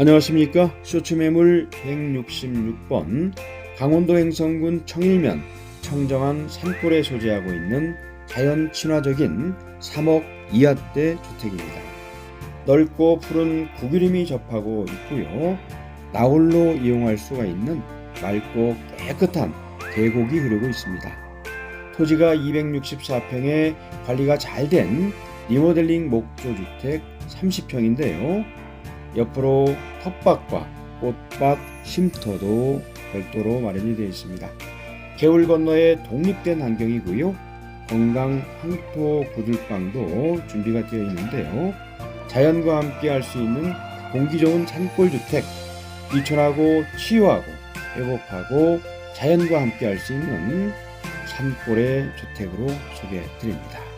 안녕하십니까 쇼츠 매물 166번 강원도 행성군 청일면 청정한 산골에 소재하고 있는 자연 친화적인 3억 이하대 주택입니다. 넓고 푸른 구기림이 접하고 있고요. 나홀로 이용할 수가 있는 맑고 깨끗한 계곡이 흐르고 있습니다. 토지가 264평에 관리가 잘 된 리모델링 목조 주택 30평인데요. 옆으로 텃밭과 꽃밭 쉼터도 별도로 마련이 되어 있습니다. 개울 건너에 독립된 환경이고요. 건강 황토 구들방도 준비가 되어 있는데요. 자연과 함께 할 수 있는 공기 좋은 산골 주택, 이천하고 치유하고 회복하고 자연과 함께 할 수 있는 산골의 주택으로 소개해 드립니다.